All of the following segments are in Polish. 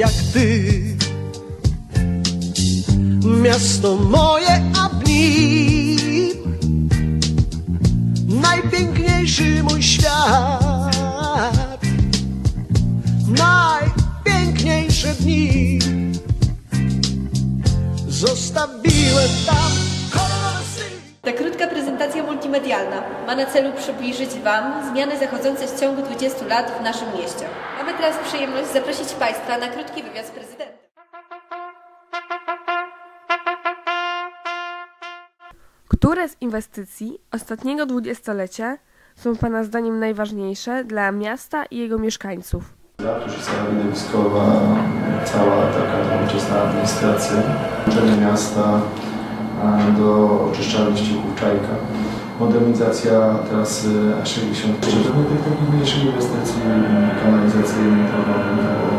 jak ty. Miasto moje, a w nim najpiękniejszy mój świat. Najpiękniejsze dni zostawiłem tam. Ta krótka prezentacja multimedialna ma na celu przybliżyć Wam zmiany zachodzące w ciągu 20 lat w naszym mieście. Teraz przyjemność zaprosić Państwa na krótki wywiad z prezydentem. Które z inwestycji ostatniego dwudziestolecia są Pana zdaniem najważniejsze dla miasta i jego mieszkańców? Ratusz i sala widowiskowa, cała taka nowoczesna administracja, miasta do oczyszczalni ścieków Czajka, modernizacja trasy A60. Szczerze, tych takich mniejszych inwestycji kanalizacyjnych, drogowych było,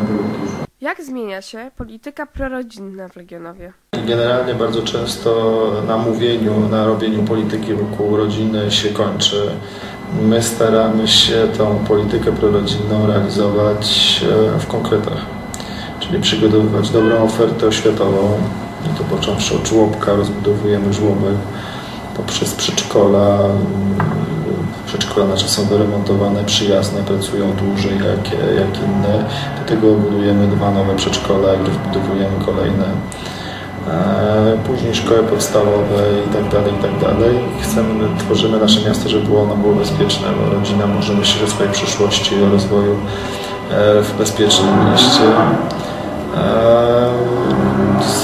e, było dużo. Jak zmienia się polityka prorodzinna w Legionowie? Generalnie bardzo często na mówieniu, na robieniu polityki wokół rodziny się kończy. My staramy się tą politykę prorodzinną realizować e, w konkretach, czyli przygotowywać dobrą ofertę oświatową, i to począwszy od żłobka, rozbudowujemy żłobek, poprzez przedszkola. mm, Przedszkola nasze są wyremontowane, przyjazne, pracują dłużej jak, jak inne. Do tego budujemy dwa nowe przedszkola i rozbudowujemy kolejne. E, Później szkoły podstawowe i tak dalej, i tak dalej. Chcemy, tworzymy nasze miasto, żeby ono było bezpieczne, bo rodzina może myśleć o swojej przyszłości, o rozwoju e, w bezpiecznym mieście.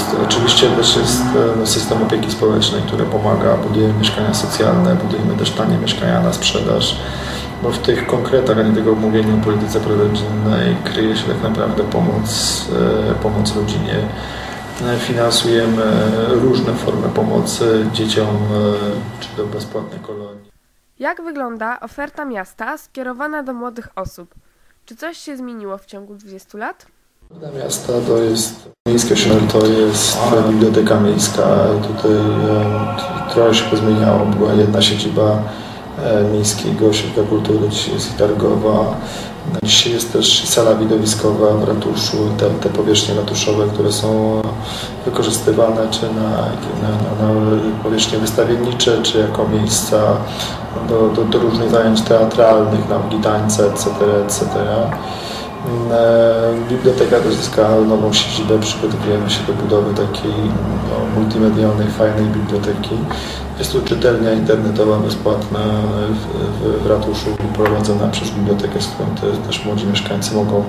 S- Oczywiście też jest e, system opieki społecznej, który pomaga, budujemy mieszkania socjalne, budujemy też tanie mieszkania na sprzedaż, bo w tych konkretach, a nie tylko w mówieniu o polityce prorodzinnej kryje się tak naprawdę pomoc, e, pomoc rodzinie. E, Finansujemy różne formy pomocy dzieciom, czy to bezpłatnej kolonii. Jak wygląda oferta miasta skierowana do młodych osób? Czy coś się zmieniło w ciągu 20 lat? Woda Miasta to jest miejskie osiedle, to jest biblioteka miejska. Tutaj e, trochę się pozmieniało. Była jedna siedziba e, miejskiego ośrodka kultury, dzisiaj jest targowa. Dzisiaj jest też sala widowiskowa w ratuszu, te, te powierzchnie ratuszowe, które są wykorzystywane czy na, na, na, na powierzchnie wystawiennicze, czy jako miejsca do, do, do różnych zajęć teatralnych, nauki tańca, etc., etc. E, Biblioteka też nową siedzibę. Przygotowujemy się do budowy takiej no, multimedialnej, fajnej biblioteki. Jest tu czytelnia internetowa bezpłatna w, w, ratuszu prowadzona przez bibliotekę, z którą te, też młodzi mieszkańcy mogą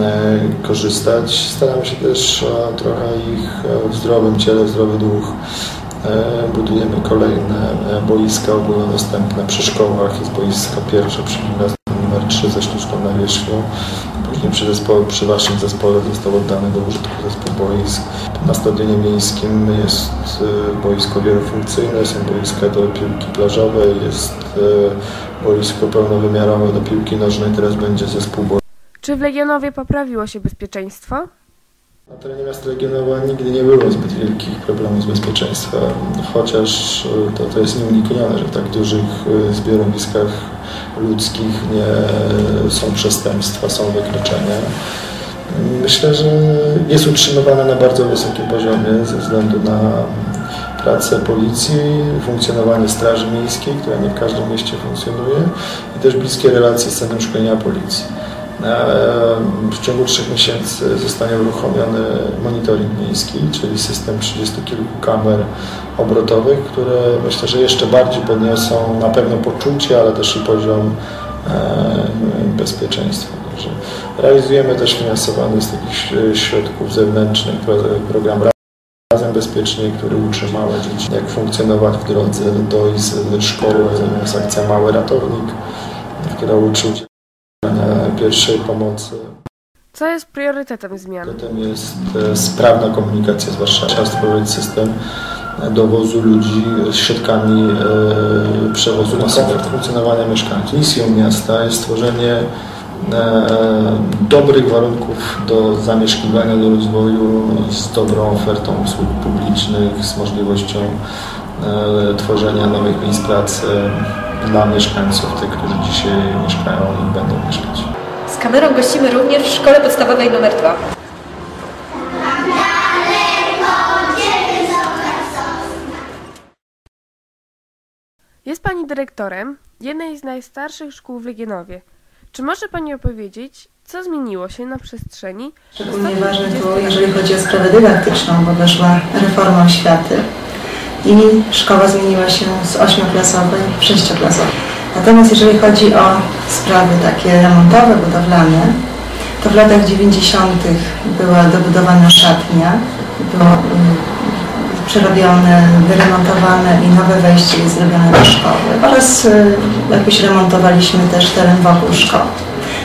e, korzystać. Staramy się też trochę ich e, w zdrowym ciele, w zdrowy duch. Budujemy kolejne boiska ogólnodostępne przy szkołach. Jest boisko pierwsze przy gimnazjum numer 3 ze sztuczną nawierzchnią. Później przy, zespo- przy Waszym zespole został oddany do użytku zespół boisk. Na stadionie miejskim jest e, boisko wielofunkcyjne, są boiska do piłki plażowej, jest e, boisko pełnowymiarowe do piłki nożnej, teraz będzie zespół boisk. Czy w Legionowie poprawiło się bezpieczeństwo? Na terenie miasta Legionowa nigdy nie było zbyt wielkich problemów z bezpieczeństwem, chociaż e, to, to jest nieuniknione, że w tak dużych e, zbiorowiskach ludzkich nie są przestępstwa, są wykroczenia. Myślę, że jest utrzymywane na bardzo wysokim poziomie ze względu na pracę policji, funkcjonowanie Straży Miejskiej, która nie w każdym mieście funkcjonuje i też bliskie relacje z Centrum Szkolenia Policji. E, W ciągu trzech miesięcy zostanie uruchomiony monitoring miejski, czyli system 30 kilku kamer obrotowych, które myślę, że jeszcze bardziej podniosą na pewno poczucie, ale też i poziom e, bezpieczeństwa. Także realizujemy też finansowany z takich środków zewnętrznych pro- program Razem Bezpiecznie, który uczy małe dzieci, jak funkcjonować w drodze do i z szkoły. Jest akcja Mały Ratownik, która uczy pierwszej pomocy. Co jest priorytetem zmian? Priorytetem jest e, sprawna komunikacja z Warszawą. Trzeba stworzyć system dowozu ludzi z środkami e, przewozu na komfort funkcjonowania mieszkańców. Misją miasta jest stworzenie e, dobrych warunków do zamieszkiwania, do rozwoju z dobrą ofertą usług publicznych, z możliwością tworzenia nowych miejsc pracy dla mieszkańców, tych, którzy dzisiaj mieszkają kamerą gościmy również w szkole podstawowej nr 2. Jest Pani dyrektorem jednej z najstarszych szkół w Legionowie. Czy może Pani opowiedzieć, co zmieniło się na przestrzeni Szczególnie ważne 20 było, jeżeli chodzi o sprawę dydaktyczną, bo weszła reforma oświaty i szkoła zmieniła się z ośmioklasowej w sześcioklasową. Natomiast jeżeli chodzi o sprawy takie remontowe, budowlane, to w latach 90. była dobudowana szatnia, było y, przerobione, wyremontowane i nowe wejście jest zrobione do szkoły oraz y, jakoś remontowaliśmy też teren wokół szkoły.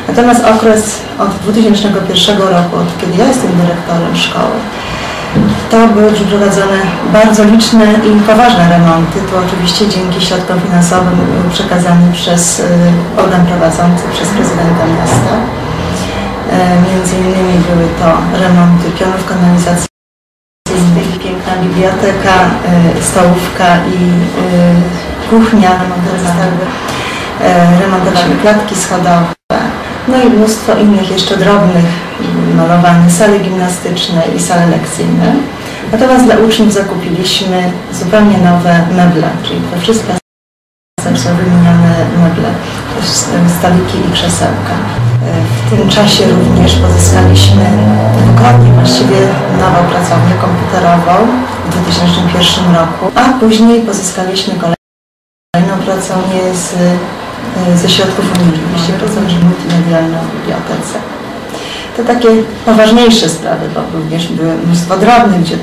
Natomiast okres od 2001 roku, od kiedy ja jestem dyrektorem szkoły, to były przeprowadzone bardzo liczne i poważne remonty. Tu oczywiście dzięki środkom finansowym przekazanym przez y, organ prowadzący, przez prezydenta miasta. E, Między innymi były to remonty pionów kanalizacyjnych, piękna biblioteka, y, stołówka i y, kuchnia remontowane. E, Remontowaliśmy klatki schodowe. No i mnóstwo innych jeszcze drobnych, malowane sale gimnastyczne i sale lekcyjne. Natomiast dla uczniów zakupiliśmy zupełnie nowe meble, czyli wszystkich klasach są wymienione meble, s- stoliki i krzesełka. E, W tym czasie również pozyskaliśmy dwukrotnie właściwie nową pracownię komputerową w 2001 roku, a później pozyskaliśmy kolejną pracownię z, e, ze środków unijnych, oczywiście pracownię multimedialną w bibliotece. To takie poważniejsze sprawy, bo również były mnóstwo drobnych, gdzie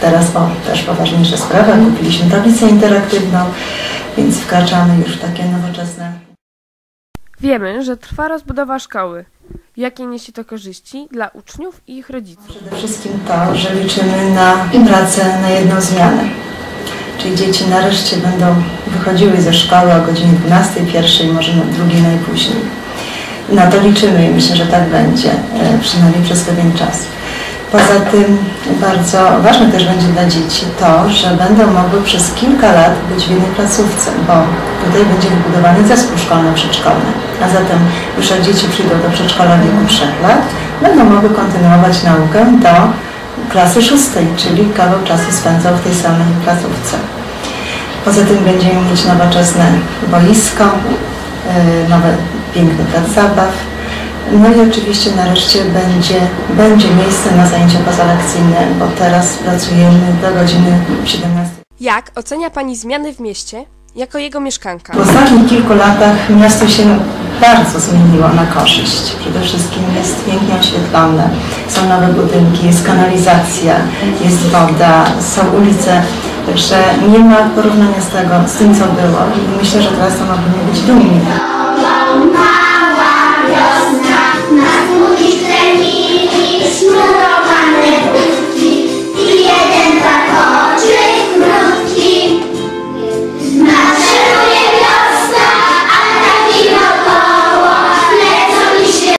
teraz o, też poważniejsze sprawy. Kupiliśmy tablicę interaktywną, więc wkraczamy już w takie nowoczesne Wiemy, że trwa rozbudowa szkoły. Jakie niesie to korzyści dla uczniów i ich rodziców? Przede wszystkim to, że liczymy na pracę na jedną zmianę. Czyli dzieci nareszcie będą wychodziły ze szkoły o godzinie 12, pierwszej, może na drugiej najpóźniej. Na to liczymy i myślę, że tak będzie, e, przynajmniej przez pewien czas. Poza tym bardzo ważne też będzie dla dzieci to, że będą mogły przez kilka lat być w jednej placówce, bo tutaj będzie wybudowany zespół szkolno-przedszkolny. A zatem już jak dzieci przyjdą do przedszkola w wieku 3 lat, będą mogły kontynuować naukę do klasy szóstej, czyli kawał czasu spędzał w tej samej placówce. Poza tym będziemy mieć nowoczesne boisko, yy, nowy piękny plac zabaw. No i oczywiście nareszcie będzie, będzie miejsce na zajęcia pozalekcyjne, bo teraz pracujemy do godziny 17. Jak ocenia Pani zmiany w mieście jako jego mieszkanka? W ostatnich kilku latach miasto się bardzo zmieniło na korzyść. Przede wszystkim jest pięknie oświetlone, są nowe budynki, jest kanalizacja, jest woda, są ulice, także nie ma porównania z tego, z tym co było i myślę, że teraz to możemy być dumni.